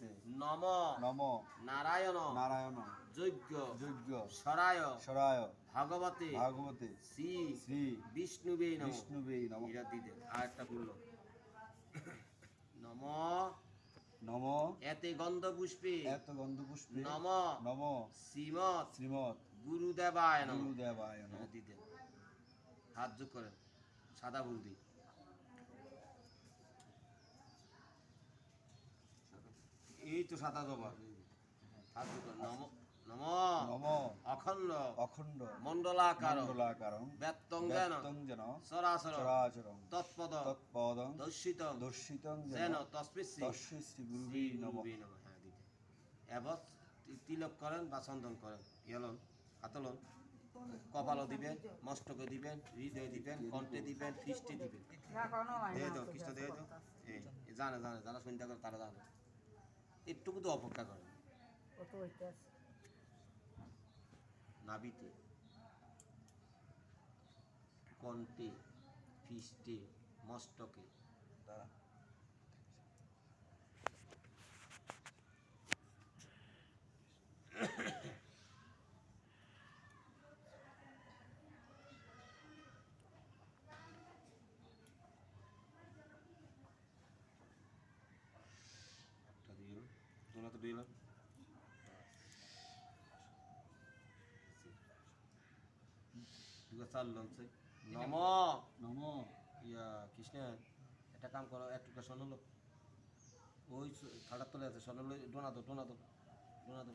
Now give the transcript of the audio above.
বলতে নম। নম। নারায়ণ। নারায়ণ। যজ্ঞ। যজ্ঞ। সরায়। সরায়। ভগবতে। ভাগবতে। শ্রী। শ্রী। বিষ্ণুবে নম। বিষ্ণুবে নম। দিতে আর একটা বলল নম। নম। এতে গন্ধ পুষ্পে এত গন্ধ পুষ্পে নম। নম। শ্রীমৎ। শ্রীমৎ। গুরুদেবায় নম। গুরুদেবায় নম। হাত যোগ করেন। সাদা বুলদি এই তো নম নম। নম। অখণ্ড। অখণ্ড। মণ্ডলাকার সরাসর চরাচরং তৎপদ তৎপদং দর্শিত দর্শিতং যেন। যেন তস্মিশ্রী গুরুবে নম। তিলক করেন বা চন্দন করেন। ইয়লন হাতলন কপালও দিবেন মস্তকে দিবেন হৃদয়ে দিবেন কণ্ঠে দিবেন ফিস্টে দিবেন। দিয়ে দাও খ্রিস্ট দিয়ে দাও। এই এই জানে জানে যারা সন্ধ্যা করে তারা জানে। একটুকু তো অপেক্ষা করে নাবিতে কণ্ঠে ফিস্টে মস্তকে দোলা তো দুটো চার লঞ্চে নম নম ইয়া কৃষ্ণ একটা কাম করো একটু শোনালো ওই থাড়ার তলে আছে শোনালো ডোনা দো ডোনা দো ডোনা দো।